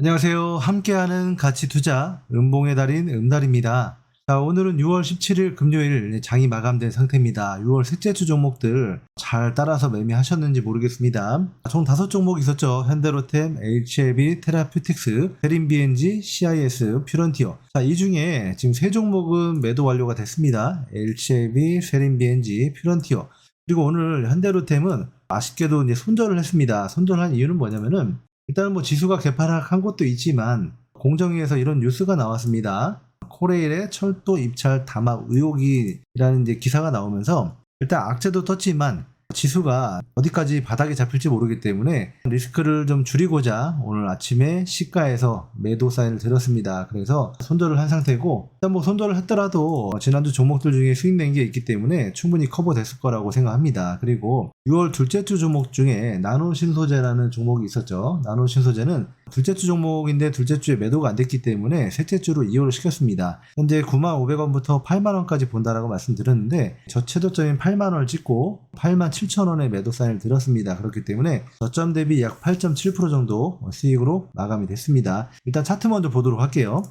안녕하세요. 함께하는 가치 투자 음봉의 달인 음달입니다. 자, 오늘은 6월 17일 금요일 장이 마감된 상태입니다. 6월 셋째 주 종목들 잘 따라서 매매하셨는지 모르겠습니다. 총 다섯 종목 있었죠. 현대로템, HLB, 테라퓨틱스, 페린비엔지, CIS, 퓨런티어. 자, 이 중에 지금 세 종목은 매도 완료가 됐습니다. HLB, 페린비엔지, 퓨런티어. 그리고 오늘 현대로템은 아쉽게도 이제 손절을 했습니다. 손절한 이유는 뭐냐면은 일단은 뭐 지수가 개파락한 것도 있지만 공정위에서 이런 뉴스가 나왔습니다. 코레일의 철도 입찰 담합 의혹이라는 이제 기사가 나오면서 일단 악재도 떴지만 지수가 어디까지 바닥에 잡힐지 모르기 때문에 리스크를 좀 줄이고자 오늘 아침에 시가에서 매도 사인을 들었습니다. 그래서 손절을 한 상태고 일단 뭐 손절을 했더라도 지난주 종목들 중에 수익 낸 게 있기 때문에 충분히 커버됐을 거라고 생각합니다. 그리고 6월 둘째 주 종목 중에 나노 신소재라는 종목이 있었죠. 나노 신소재는 둘째 주 종목인데 둘째 주에 매도가 안 됐기 때문에 셋째 주로 이호를 시켰습니다. 현재 9만 500원부터 8만 원까지 본다라고 말씀드렸는데 저채도점인 8만 원을 찍고 8만 7천 원의 매도 사인을 들었습니다. 그렇기 때문에 저점 대비 약 8.7% 정도 수익으로 마감이 됐습니다. 일단 차트 먼저 보도록 할게요.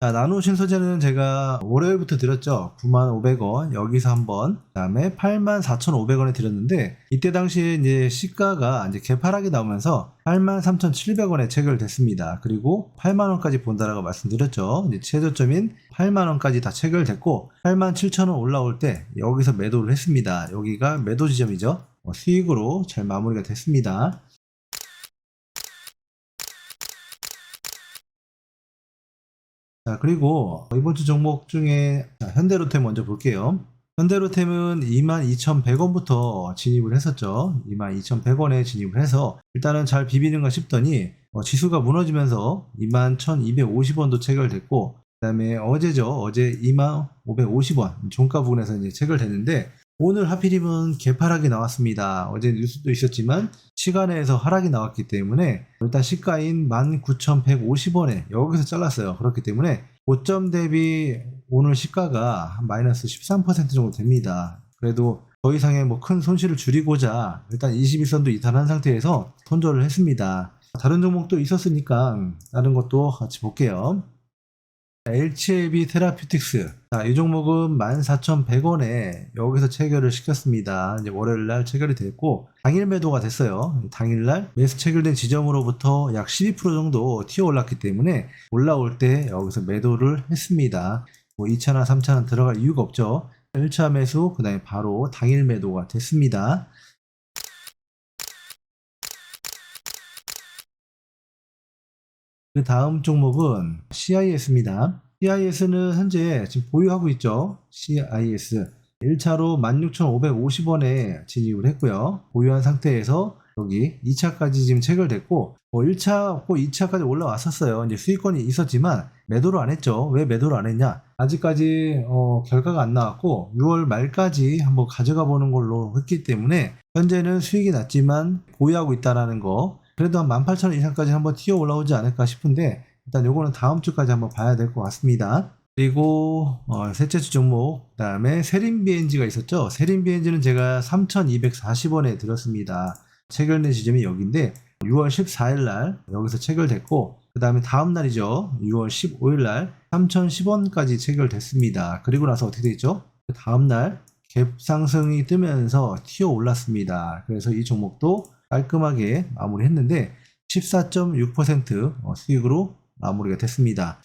자, 나노 신소재는 제가 월요일부터 드렸죠. 9만500원 여기서 한번 그다음에 8만 4,500원에 드렸는데 이때 당시에 이제 시가가 이제 개파락이 나오면서 8만 3,700원에 체결됐습니다. 그리고 8만 원까지 본다라고 말씀드렸죠. 이제 최저점인 8만 원까지 다 체결됐고 8만 7천 원 올라올 때 여기서 매도를 했습니다. 여기가 매도 지점이죠. 어, 수익으로 잘 마무리가 됐습니다. 자, 그리고 이번 주 종목 중에 자, 현대로템 먼저 볼게요. 현대로템은 22,100원부터 진입을 했었죠. 22,100원에 진입을 해서 일단은 잘 비비는가 싶더니 어, 지수가 무너지면서 21,250원도 체결됐고 그다음에 어제죠. 어제 2550원 종가 부분에서 이제 체결됐는데 오늘 하필이면 개파락이 나왔습니다. 어제 뉴스도 있었지만 시간에서 하락이 나왔기 때문에 일단 시가인 19,150원에 여기서 잘랐어요. 그렇기 때문에 고점 대비 오늘 시가가 한 마이너스 13% 정도 됩니다. 그래도 더 이상의 뭐 큰 손실을 줄이고자 일단 21선도 이탈한 상태에서 손절을 했습니다. 다른 종목도 있었으니까 다른 것도 같이 볼게요. HLB 테라퓨틱스. 자, 이 종목은 14,100원에 여기서 체결을 시켰습니다. 이제 월요일 날 체결이 됐고, 당일 매도가 됐어요. 당일 날 매수 체결된 지점으로부터 약 12% 정도 튀어 올랐기 때문에 올라올 때 여기서 매도를 했습니다. 뭐 2차나 3차는 들어갈 이유가 없죠. 1차 매수, 그 다음에 바로 당일 매도가 됐습니다. 그 다음 종목은 CIS입니다. CIS는 현재 지금 보유하고 있죠. CIS. 1차로 16,550원에 진입을 했고요. 보유한 상태에서 여기 2차까지 지금 체결됐고, 뭐 1차고 2차까지 올라왔었어요. 이제 수익권이 있었지만 매도를 안 했죠. 왜 매도를 안 했냐? 아직까지 어, 결과가 안 나왔고 6월 말까지 한번 가져가 보는 걸로 했기 때문에 현재는 수익이 났지만 보유하고 있다라는 거 그래도 한 18,000원 이상까지 한번 튀어 올라오지 않을까 싶은데 일단 요거는 다음 주까지 한번 봐야 될 것 같습니다. 그리고 어, 셋째 주 종목 그다음에 세린 비엔지가 있었죠. 세린 비엔지는 제가 3,240원에 들었습니다. 체결된 지점이 여기인데 6월 14일 날 여기서 체결됐고 그 다음에 다음 날이죠. 6월 15일 날 3,010원까지 체결됐습니다. 그리고 나서 어떻게? 그 다음 날 갭 상승이 뜨면서 튀어 올랐습니다. 그래서 이 종목도 깔끔하게 마무리했는데 14.6% 어, 수익으로 마무리가 됐습니다.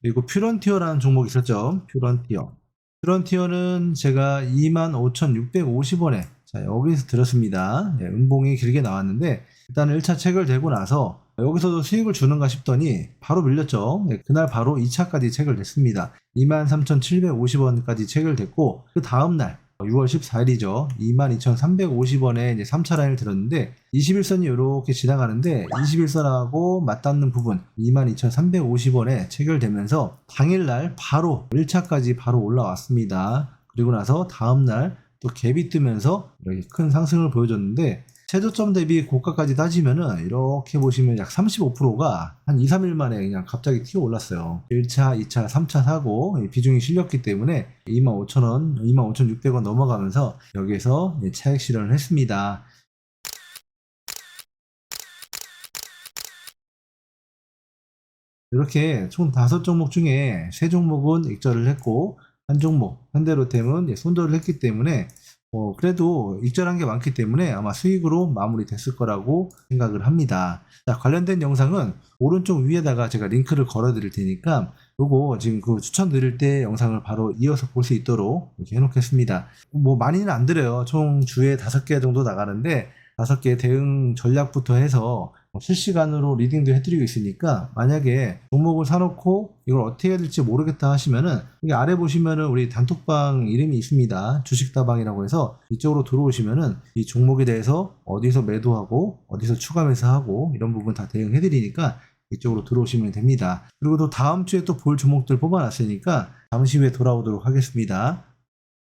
그리고 퓨런티어라는 종목이 있었죠. 퓨런티어. 퓨런티어는 제가 25,650원에 자 여기서 들었습니다. 예, 음봉이 길게 나왔는데 일단 1차 체결되고 나서 여기서도 수익을 주는가 싶더니 바로 밀렸죠. 예, 그날 바로 2차까지 체결됐습니다. 23,750원까지 체결됐고 그 다음 날 6월 14일이죠. 22,350원에 이제 3차 라인을 들었는데 21선이 이렇게 지나가는데 21선하고 맞닿는 부분 22,350원에 체결되면서 당일날 바로 1차까지 바로 올라왔습니다. 그리고 나서 다음날 또 갭이 뜨면서 이렇게 큰 상승을 보여줬는데 최저점 대비 고가까지 따지면은 이렇게 보시면 약 35%가 한 2, 3일 만에 그냥 갑자기 튀어 올랐어요. 1차, 2차, 3차 사고 비중이 실렸기 때문에 25,000원, 25,600원 넘어가면서 여기에서 차익 실현을 했습니다. 이렇게 총 다섯 종목 중에 세 종목은 익절을 했고 한 종목 현대로템은 이제 손절을 했기 때문에 어, 그래도 익절한 게 많기 때문에 아마 수익으로 마무리됐을 거라고 생각을 합니다. 자, 관련된 영상은 오른쪽 위에다가 제가 링크를 걸어 드릴 테니까 요거 지금 그 추천 드릴 때 영상을 바로 이어서 볼 수 있도록 이렇게 해놓겠습니다. 뭐 많이는 안 드려요. 총 주에 다섯 개 정도 나가는데 다섯 개 대응 전략부터 해서 뭐 실시간으로 리딩도 해드리고 있으니까 만약에 종목을 사놓고 이걸 어떻게 해야 될지 모르겠다 하시면은 여기 아래 보시면은 우리 단톡방 이름이 있습니다. 주식다방이라고 해서 이쪽으로 들어오시면은 이 종목에 대해서 어디서 매도하고 어디서 추가 매수하고 이런 부분 다 대응해드리니까 이쪽으로 들어오시면 됩니다. 그리고 또 다음 주에 또 볼 종목들 뽑아놨으니까 잠시 후에 돌아오도록 하겠습니다.